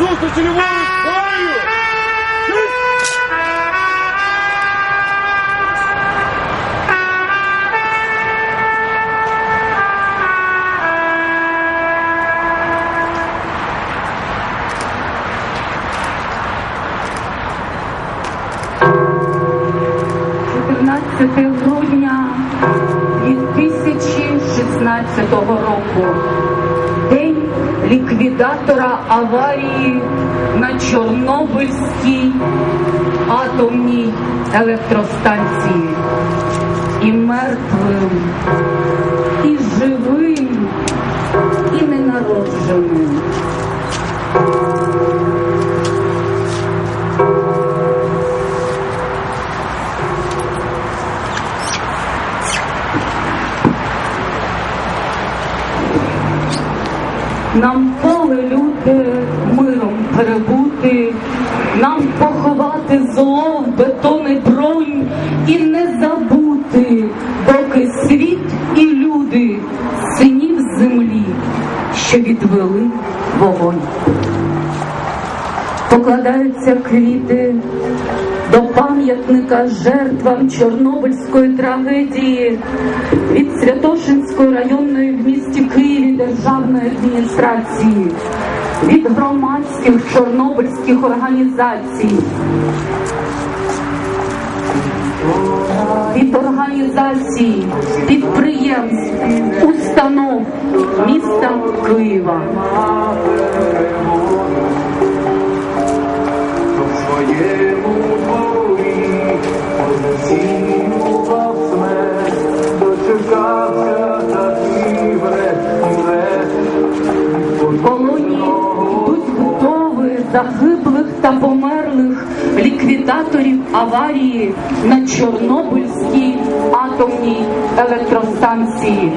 Львову бою! Чотирнадцяте грудня 2016 року. Ліквідатора аварії на Чорнобильській атомній електростанції. І мертвим, і живим, і ненародженим. Нам поле люте миром перебути, нам поховати зло в бетони бронь і не забути, доки світ і люди синів землі, що відвели вогонь. Покладаються квіти до пам'ятника жертвам Чорнобильської трагедії від Святошинської районної в місті державної адміністрації, від громадських чорнобильських організацій, від організацій, підприємств, установ міста Києва. Загиблих та померлих ліквідаторів аварії на Чорнобильській атомній електростанції.